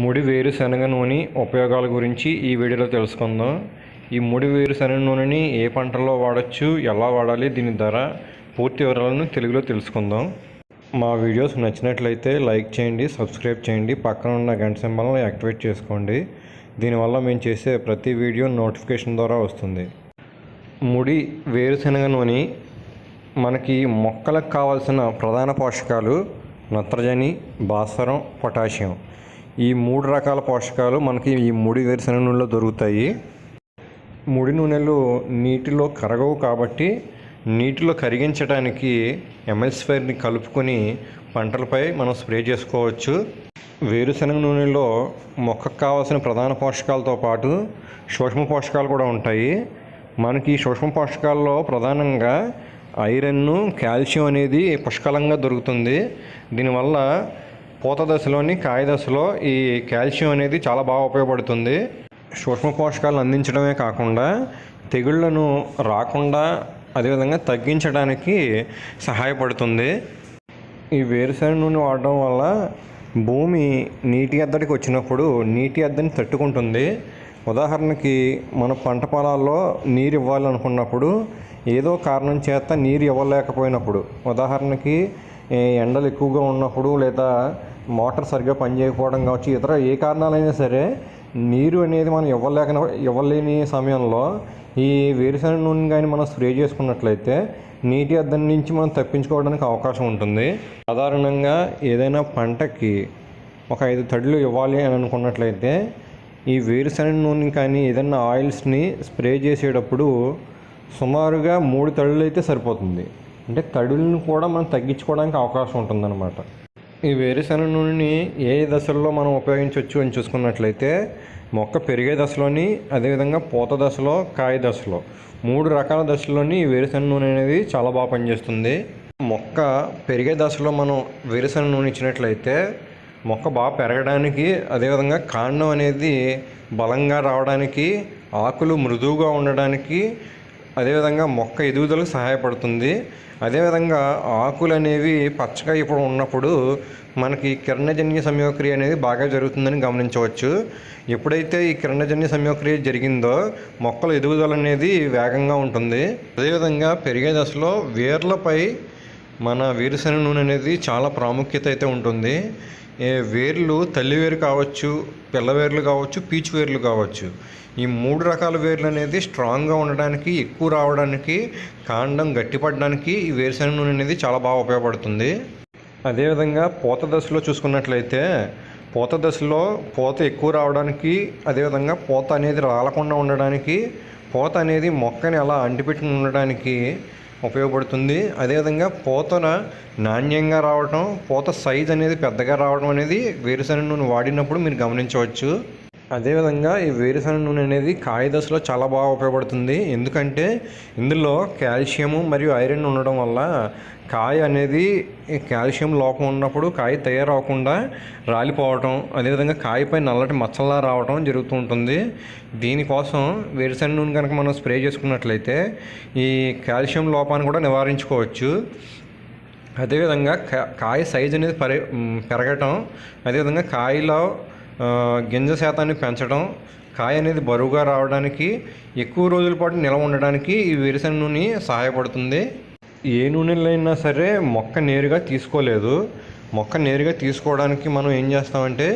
ముడి వేరుశనగ నూనె ఉపయోగాల గురించి ఈ వీడియోలో తెలుసుకుందాం. ఈ ముడి వేరుశనగ నూనెని ఏ పంటల్లో వాడచ్చు ఎలా వాడాలి దీని ధర పూర్తి వివరాలను తెలుగులో తెలుసుకుందాం. మా వీడియోస్ నచ్చినట్లయితే లైక్ చేయండి సబ్స్క్రైబ్ చేయండి పక్కన ఉన్న గంట సింబల్ని యాక్టివేట్ చేసుకోండి. దీనివల్ల మేము చేసే ప్రతి వీడియో నోటిఫికేషన్ ద్వారా వస్తుంది. ముడి వేరుశనగ నూనె మనకి మొక్కలకు కావాల్సిన ప్రధాన పోషకాలు నత్రజని భాస్వరం పొటాషియం. ఈ మూడు రకాల పోషకాలు మనకి ఈ ముడి వేరుశనగ నూనెలో దొరుకుతాయి. ముడి నూనెలు నీటిలో కరగవు కాబట్టి నీటిలో కరిగించడానికి ఎమ్ఎల్స్ఫైర్ని కలుపుకొని పంటలపై మనం స్ప్రే చేసుకోవచ్చు. వేరుశనగ నూనెలో మొక్కకు కావాల్సిన ప్రధాన పోషకాలతో పాటు సూక్ష్మ పోషకాలు కూడా ఉంటాయి. మనకి ఈ సూక్ష్మ పోషకాల్లో ప్రధానంగా ఐరన్ కాల్షియం అనేది పుష్కలంగా దొరుకుతుంది. దీనివల్ల పూత దశలోని కాయ దశలో ఈ కాల్షియం అనేది చాలా బాగా ఉపయోగపడుతుంది. సూక్ష్మ పోషకాలు అందించడమే కాకుండా తెగుళ్ళను రాకుండా అదేవిధంగా తగ్గించడానికి సహాయపడుతుంది. ఈ వేరుశనగ నూనె వాడడం వల్ల భూమి నీటి ఎద్దడికి వచ్చినప్పుడు నీటి ఎద్దని తట్టుకుంటుంది. ఉదాహరణకి మన పంట పొలాల్లో నీరు ఇవ్వాలనుకున్నప్పుడు ఏదో కారణం చేత నీరు ఇవ్వలేకపోయినప్పుడు ఉదాహరణకి ఎండలు ఎక్కువగా ఉన్నప్పుడు లేదా మోటార్ సరిగ్గా పనిచేయకపోవడం కావచ్చు ఇతర ఏ కారణాలైనా సరే నీరు అనేది మనం ఇవ్వలేక ఇవ్వలేని సమయంలో ఈ వేరుశనగ నూనె కానీ మనం స్ప్రే చేసుకున్నట్లయితే నీటి అద్దం నుంచి మనం తప్పించుకోవడానికి అవకాశం ఉంటుంది. సాధారణంగా ఏదైనా పంటకి ఒక ఐదు తడులు ఇవ్వాలి అని అనుకున్నట్లయితే ఈ వేరుశనగ నూనె కానీ ఏదైనా ఆయిల్స్ని స్ప్రే చేసేటప్పుడు సుమారుగా మూడు తడులు అయితే సరిపోతుంది. అంటే తడులను కూడా మనం తగ్గించుకోవడానికి అవకాశం ఉంటుందన్నమాట. ఈ వేరుశనగ నూనెని ఏ దశల్లో మనం ఉపయోగించవచ్చు అని చూసుకున్నట్లయితే మొక్క పెరిగే దశలోని అదేవిధంగా పూత దశలో కాయ దశలో మూడు రకాల దశల్లోని ఈ వేరుశనగ నూనె అనేది చాలా బాగా పనిచేస్తుంది. మొక్క పెరిగే దశలో మనం వేరుశనగ నూనె ఇచ్చినట్లయితే మొక్క బాగా పెరగడానికి అదేవిధంగా కాండం అనేది బలంగా రావడానికి ఆకులు మృదువుగా ఉండడానికి అదేవిధంగా మొక్క ఎదుగుదలకు సహాయపడుతుంది. అదేవిధంగా ఆకులు అనేవి పచ్చగా ఇప్పుడు ఉన్నప్పుడు మనకి కిరణజన్య సంయోక్రియ అనేది బాగా జరుగుతుందని గమనించవచ్చు. ఎప్పుడైతే ఈ కిరణజన్య సంయోక్రియ జరిగిందో మొక్కల ఎదుగుదల అనేది వేగంగా ఉంటుంది. అదేవిధంగా పెరిగే దశలో వేర్లపై మన వేరుశనగ నూనె అనేది చాలా ప్రాముఖ్యత అయితే ఉంటుంది. ఏ వేర్లు తల్లి వేరు కావచ్చు పిల్ల వేర్లు కావచ్చు పీచు వేర్లు కావచ్చు. ఈ మూడు రకాల వేర్లు అనేది స్ట్రాంగ్గా ఉండడానికి ఎక్కువ రావడానికి కాండం గట్టిపడడానికి ఈ వేరుశనగ నూనె అనేది చాలా బాగా ఉపయోగపడుతుంది. అదేవిధంగా పూత దశలో చూసుకున్నట్లయితే పూత దశలో పూత ఎక్కువ రావడానికి అదేవిధంగా పూత అనేది రాలకుండా ఉండడానికి పూత అనేది మొక్కని అలా అంటిపెట్టుకుని ఉండడానికి ఉపయోగపడుతుంది. అదేవిధంగా పూతన నాణ్యంగా రావడం పూత సైజ్ అనేది పెద్దగా రావడం అనేది వేరుశనగ నూనె వాడినప్పుడు మీరు గమనించవచ్చు. అదేవిధంగా ఈ వేరుశనగ నూనె అనేది కాయ దశలో చాలా బాగా ఉపయోగపడుతుంది. ఎందుకంటే ఇందులో కాల్షియము మరియు ఐరన్ ఉండడం వల్ల కాయ అనేది కాల్షియం లోపం ఉన్నప్పుడు కాయ తయారవకుండా రాలిపోవటం అదేవిధంగా కాయపై నల్లటి మచ్చల్లా రావటం జరుగుతూ ఉంటుంది. దీనికోసం వేరుశనగ నూనె కనుక మనం స్ప్రే చేసుకున్నట్లయితే ఈ కాల్షియం లోపాన్ని కూడా నివారించుకోవచ్చు. అదేవిధంగా కా- కాయ సైజ్ అనేది పరి పెరగటం అదేవిధంగా కాయలో గింజ శాతాన్ని పెంచడం కాయ అనేది బరువుగా రావడానికి ఎక్కువ రోజుల పాటు నిల్వ ఉండడానికి ఈ వేరుశెనగ నూనె సహాయపడుతుంది. ఏ నూనెలైనా సరే మొక్క నేరుగా తీసుకోలేదు. మొక్క నేరుగా తీసుకోవడానికి మనం ఏం చేస్తామంటే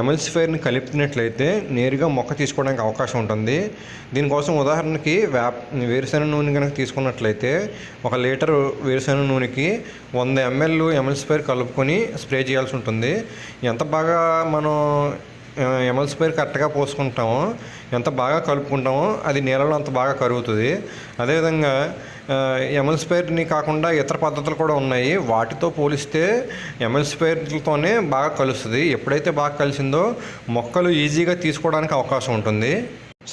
ఎమల్సిఫైర్ని కలిపినట్లయితే నేరుగా మొక్క తీసుకోవడానికి అవకాశం ఉంటుంది. దీనికోసం ఉదాహరణకి వేప వేరుశెనగ నూనె కనుక తీసుకున్నట్లయితే ఒక లీటర్ వేరుశెనగ నూనెకి వంద ఎంఎల్ ఎమల్సిఫైర్ కలుపుకొని స్ప్రే చేయాల్సి ఉంటుంది. ఎంత బాగా మనం ఎమల్సిఫైర్ కరెక్ట్గా పోసుకుంటామో ఎంత బాగా కలుపుకుంటామో అది నీళ్ళలో అంత బాగా కరుగుతుంది. అదేవిధంగా ఎమల్స్పైర్ని కాకుండా ఇతర పద్ధతులు కూడా ఉన్నాయి. వాటితో పోలిస్తే ఎమల్స్పైర్లతోనే బాగా కలుస్తుంది. ఎప్పుడైతే బాగా కలిసిందో మొక్కలు ఈజీగా తీసుకోవడానికి అవకాశం ఉంటుంది.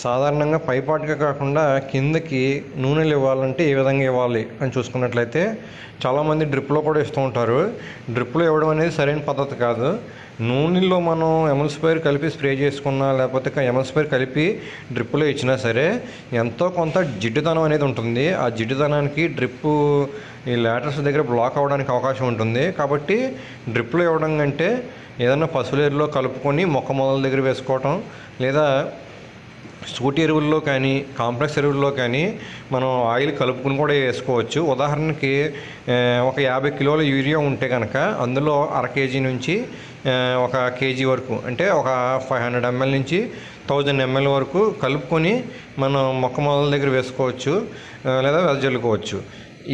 సాధారణంగా పైపాటుగా కాకుండా కిందకి నూనెలు ఇవ్వాలంటే ఏ విధంగా ఇవ్వాలి అని చూసుకున్నట్లయితే చాలామంది డ్రిప్లో కూడా ఇస్తూ ఉంటారు. డ్రిప్లో ఇవ్వడం అనేది సరైన పద్ధతి కాదు. నూనెలో మనం ఎమల్స్పైర్ కలిపి స్ప్రే చేసుకున్నా లేకపోతే ఎమల్స్పైర్ కలిపి డ్రిప్లో ఇచ్చినా సరే ఎంతో కొంత జిడ్డుదనం అనేది ఉంటుంది. ఆ జిడ్డుదనానికి డ్రిప్పు ఈ లాటర్స్ దగ్గర బ్లాక్ అవ్వడానికి అవకాశం ఉంటుంది. కాబట్టి డ్రిప్లో ఇవ్వడం కంటే ఏదైనా పశువులేరులో కలుపుకొని మొక్క మొదల దగ్గర వేసుకోవటం లేదా సూటి ఎరువుల్లో కానీ కాంప్లెక్స్ ఎరువుల్లో కానీ మనం ఆయిల్ కలుపుకుని కూడా వేసుకోవచ్చు. ఉదాహరణకి ఒక యాభై కిలోల యూరియా ఉంటే కనుక అందులో అర కేజీ నుంచి ఒక కేజీ వరకు అంటే ఒక ఫైవ్ హండ్రెడ్ ఎంఎల్ నుంచి థౌజండ్ ఎంఎల్ వరకు కలుపుకొని మనం మొక్క మొదల దగ్గర వేసుకోవచ్చు లేదా వెదజల్లుకోవచ్చు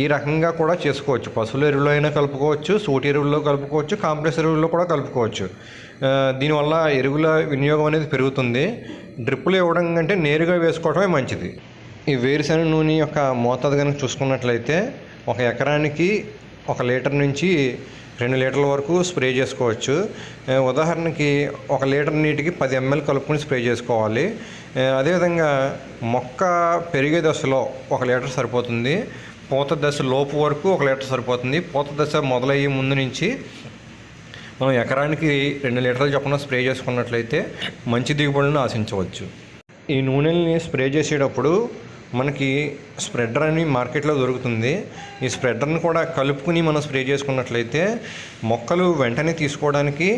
ఈ రకంగా కూడా చేసుకోవచ్చు. పశువుల ఎరువులో అయినా కలుపుకోవచ్చు సూటి ఎరువుల్లో కలుపుకోవచ్చు కాంప్లెక్స్ ఎరువుల్లో కూడా కలుపుకోవచ్చు. దీనివల్ల ఎరువుల వినియోగం అనేది పెరుగుతుంది. డ్రిప్పులు ఇవ్వడం కంటే నేరుగా వేసుకోవడమే మంచిది. ఈ వేరుశనగ నూనె యొక్క మోతాదు కనుక చూసుకున్నట్లయితే ఒక ఎకరానికి ఒక లీటర్ నుంచి రెండు లీటర్ల వరకు స్ప్రే చేసుకోవచ్చు. ఉదాహరణకి ఒక లీటర్ నీటికి పది ఎంఎల్ కలుపుకొని స్ప్రే చేసుకోవాలి. అదేవిధంగా మొక్క పెరిగే దశలో ఒక లీటర్ సరిపోతుంది. పూత దశ లోపు వరకు ఒక లీటర్ సరిపోతుంది. పూత దశ మొదలయ్యే ముందు నుంచి మనం ఎకరానికి రెండు లీటర్ల చొప్పున స్ప్రే చేసుకున్నట్లయితే మంచి దిగుబడులను ఆశించవచ్చు. ఈ నూనెల్ని స్ప్రే చేసేటప్పుడు మనకి స్ప్రెడర్ అని మార్కెట్లో దొరుకుతుంది. ఈ స్ప్రెడర్ని కూడా కలుపుకుని మనం స్ప్రే చేసుకున్నట్లయితే మొక్కలు వెంటనే తీసుకోవడానికి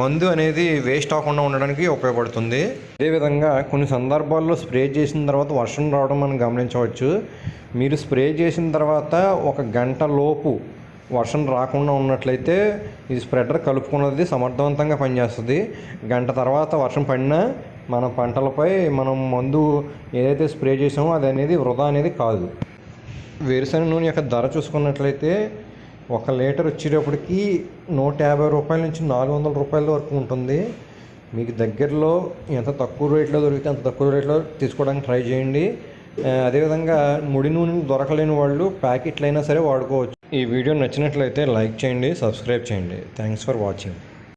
మందు అనేది వేస్ట్ అవ్వకుండా ఉండడానికి ఉపయోగపడుతుంది. అదేవిధంగా కొన్ని సందర్భాల్లో స్ప్రే చేసిన తర్వాత వర్షం రావడం మనం గమనించవచ్చు. మీరు స్ప్రే చేసిన తర్వాత ఒక గంట లోపు వర్షం రాకుండా ఉన్నట్లయితే ఈ స్ప్రెడర్ కలుపుకున్నది సమర్థవంతంగా పనిచేస్తుంది. గంట తర్వాత వర్షం పడినా మన పంటలపై మనం మందు ఏదైతే స్ప్రే చేసామో అది అనేది వృధా అనేది కాదు. వేరుశనగ నూనె యొక్క ధర చూసుకున్నట్లయితే ఒక లీటర్ వచ్చేటప్పటికి నూట యాభై రూపాయల నుంచి నాలుగు వందల రూపాయల వరకు ఉంటుంది. మీకు దగ్గరలో ఎంత తక్కువ రేట్లో దొరికితే అంత తక్కువ రేట్లో తీసుకోవడానికి ట్రై చేయండి. అదేవిధంగా ముడి నూనె దొరకలేని వాళ్ళు ప్యాకెట్లు అయినా సరే వాడుకోవచ్చు. ఈ వీడియో నచ్చినట్లయితే లైక్ చేయండి సబ్స్క్రైబ్ చేయండి. Thanks for watching.